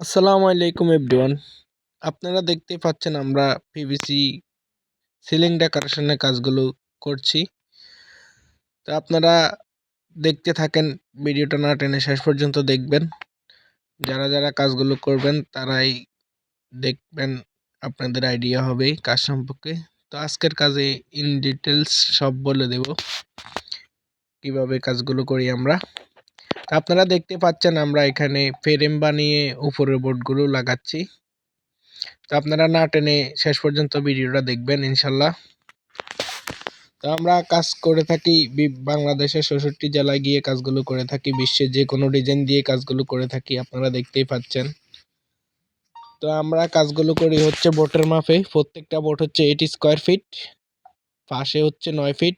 আসসালামু আলাইকুম এভরিওয়ান। আপনারা দেখতে পাচ্ছেন আমরা পিভিসি সিলিং ডেকোরেশনের কাজগুলো করছি। তো আপনারা দেখতে থাকেন, ভিডিওটা না টেনে শেষ পর্যন্ত দেখবেন। যারা যারা কাজগুলো করবেন, তারাই দেখবেন আপনাদের আইডিয়া হবে কাজ সম্পর্কে। তো আজকের কাজে ইন ডিটেলস সব বলে দেব। কীভাবে কাজগুলো করি আমরা? আপনারা দেখতে পাচ্ছেন আমরা এখানে ফ্রেম বানিয়ে উপরের বোর্ডগুলো লাগাচ্ছি। তো আপনারা না টেনে শেষ পর্যন্ত ভিডিওটা দেখবেন, ইনশাল্লাহ। তো আমরা কাজ করে থাকি বাংলাদেশের ষষট্টি জেলায় গিয়ে কাজগুলো করে থাকি বিশ্বের যে কোনো ডিজাইন দিয়ে কাজগুলো করে থাকি, আপনারা দেখতেই পাচ্ছেন। তো আমরা কাজগুলো করি হচ্ছে বোটের মাপে, প্রত্যেকটা বোট হচ্ছে এইট স্কোয়ার ফিট পাশে হচ্ছে নয় ফিট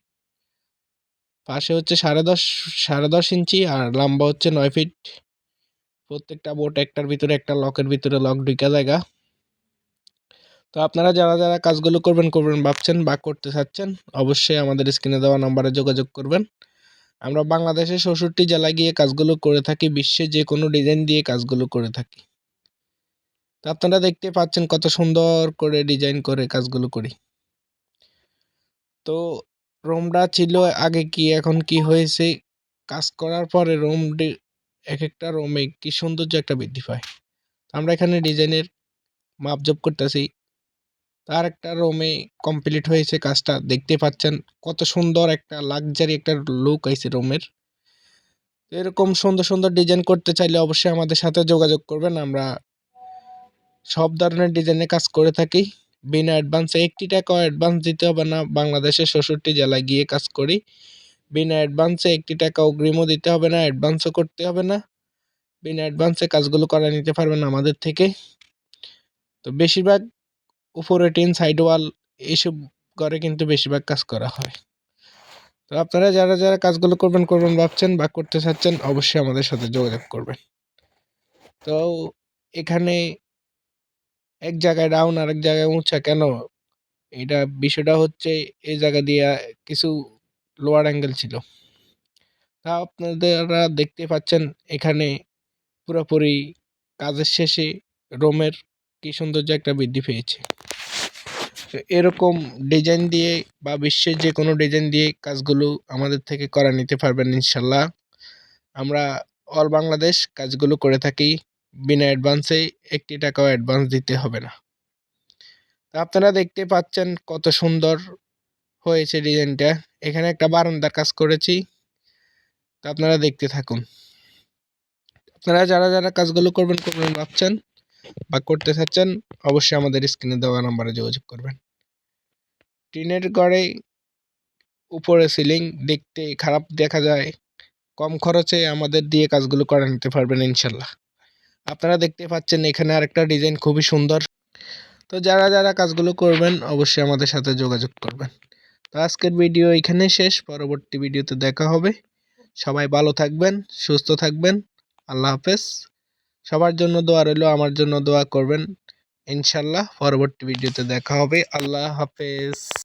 পাশে হচ্ছে সাড়ে দশ সাড়ে দশ ইঞ্চি আর লম্বা হচ্ছে নয় ফিট। প্রত্যেকটা বোট একটার ভিতরে একটা, লকের ভিতরে লক ঢুকা জায়গা। তো আপনারা যারা যারা কাজগুলো করবেন করবেন, ভাবছেন বা করতে চাচ্ছেন, অবশ্যই আমাদের স্ক্রিনে দেওয়া নাম্বারে যোগাযোগ করবেন। আমরা বাংলাদেশের ষষট্টি জেলায় গিয়ে কাজগুলো করে থাকি, বিশ্বে যে কোনো ডিজাইন দিয়ে কাজগুলো করে থাকি। তো আপনারা দেখতে পাচ্ছেন কত সুন্দর করে ডিজাইন করে কাজগুলো করি। তো রোমটা ছিল আগে কি, এখন কি হয়েছে? কাজ করার পরে রোম এক একটা রোমে কি সৌন্দর্য একটা বৃদ্ধি পায়? আমরা এখানে ডিজাইনের মাপজব করতেছি। তার একটা রোমে কমপ্লিট হয়েছে কাজটা, দেখতে পাচ্ছেন কত সুন্দর একটা লাক্সারি একটা লুক আইছে রোমের। এরকম সুন্দর সুন্দর ডিজাইন করতে চাইলে অবশ্যই আমাদের সাথে যোগাযোগ করবেন, আমরা সব ধরনের ডিজাইনে কাজ করে থাকি। বিনা অ্যাডভান্সে একটি টাকাও অ্যাডভান্স দিতে হবে না। বাংলাদেশের ষষট্টি জেলায় গিয়ে কাজ করি। বিনা অ্যাডভান্সে একটি টাকা অগ্রিমও দিতে হবে না অ্যাডভান্সও করতে হবে না। বিনা অ্যাডভান্সে কাজগুলো করা নিতে পারবেন আমাদের থেকে। তো বেশিরভাগ উপরে টিন সাইড ওয়াল এইসব ঘরে কিন্তু বেশিরভাগ কাজ করা হয়। তো আপনারা যারা যারা কাজগুলো করবেন করবেন, ভাবছেন বা করতে চাচ্ছেন, অবশ্যই আমাদের সাথে যোগাযোগ করবেন। তো এখানে এক জায়গায় ডাউন আর এক জায়গায় উঁচা কেন? এটা বিষয়টা হচ্ছে এই জায়গা দিয়ে কিছু লোয়ার অ্যাঙ্গেল ছিল। তা আপনারা দেখতে পাচ্ছেন এখানে পুরোপুরি কাজের শেষে রোমের কি সৌন্দর্য একটা বৃদ্ধি পেয়েছে। এরকম ডিজাইন দিয়ে বা বিশ্বের যে কোনো ডিজাইন দিয়ে কাজগুলো আমাদের থেকে করা নিতে পারবেন ইনশাল্লাহ। আমরা অল বাংলাদেশ কাজগুলো করে থাকি। বিনা অ্যাডভান্সে একটি টাকাও অ্যাডভান্স দিতে হবে না। আপনারা দেখতে পাচ্ছেন কত সুন্দর হয়েছে ডিজাইনটা। এখানে একটা বারান্দার কাজ করেছি। তা আপনারা দেখতে থাকুন। আপনারা যারা যারা কাজগুলো করবেন করবেন ভাবছেন বা করতে চাচ্ছেন, অবশ্যই আমাদের স্ক্রিনে দেওয়া নাম্বারে যোগাযোগ করবেন। টিনের গড়ে উপরে সিলিং দেখতে খারাপ দেখা যায়। কম খরচে আমাদের দিয়ে কাজগুলো করে নিতে পারবেন ইনশাল্লাহ। আপনারা দেখতে পাচ্ছেন এখানে আরেকটা ডিজাইন খুবই সুন্দর। তো যারা যারা কাজগুলো করবেন, অবশ্যই আমাদের সাথে যোগাযোগ করবেন। তো আজকের ভিডিও এখানে শেষ। পরবর্তী ভিডিওতে দেখা হবে। সবাই ভালো থাকবেন, সুস্থ থাকবেন। আল্লাহ হাফেজ। সবার জন্য দোয়া রইল, আমার জন্য দোয়া করবেন। ইনশাল্লাহ পরবর্তী ভিডিওতে দেখা হবে। আল্লাহ হাফেজ।